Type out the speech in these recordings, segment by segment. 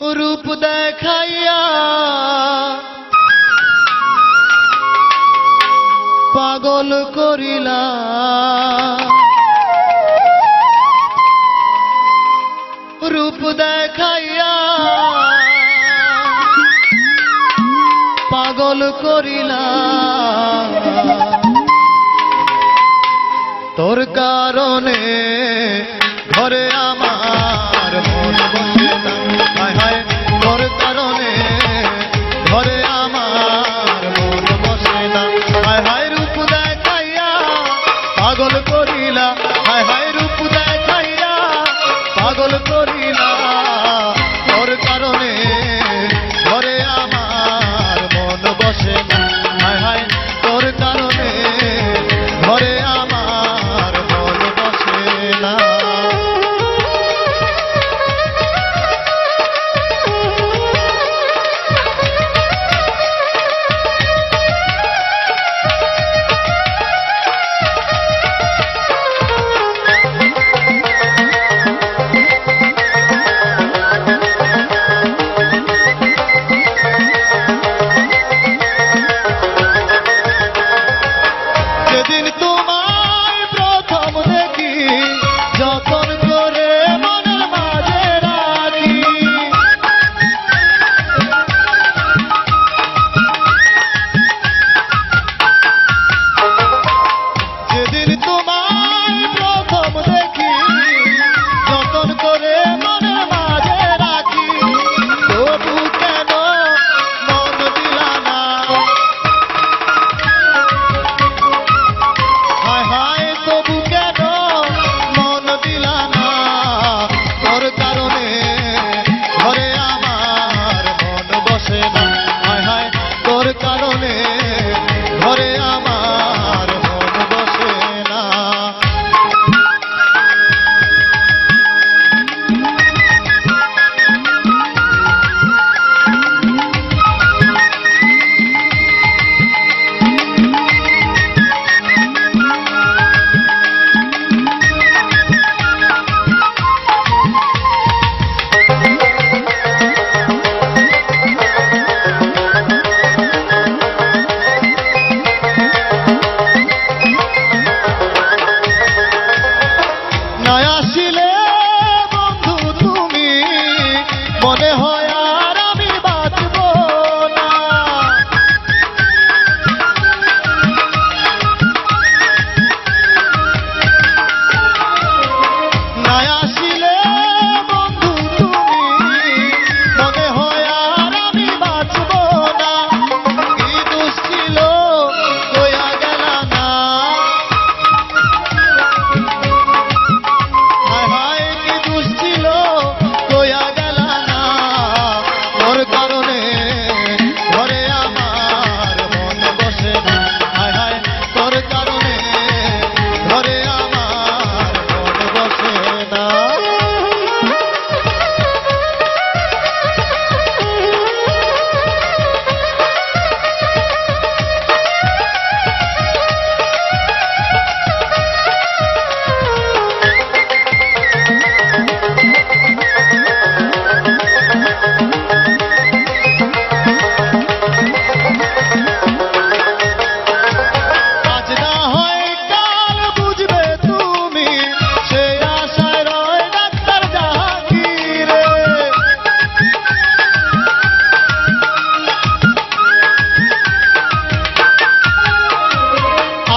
রূপ দেখাইয়া পাগল করিলা। রূপ দেখাইয়া পাগল করিলা। তোর কারণে ঘরে আ তোমার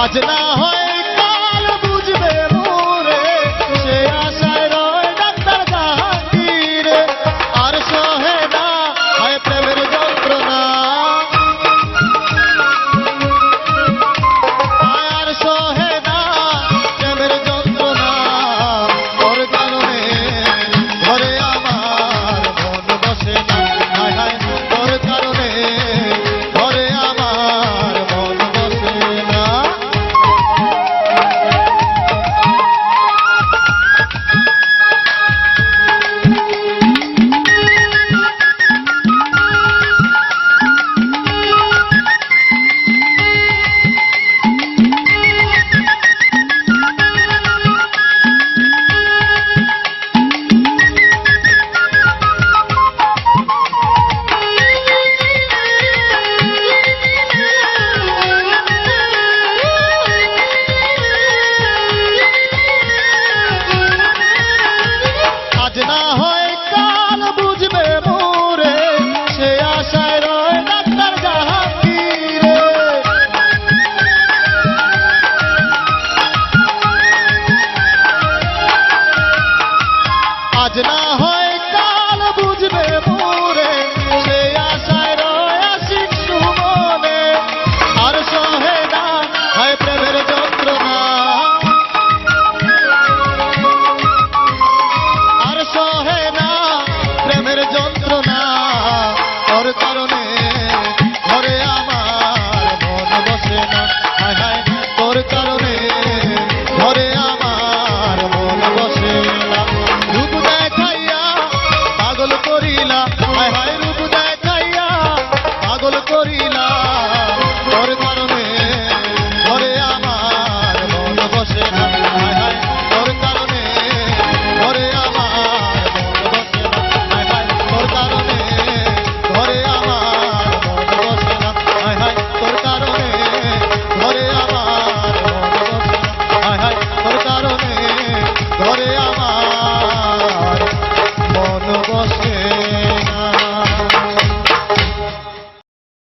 আজ না হয় cortaron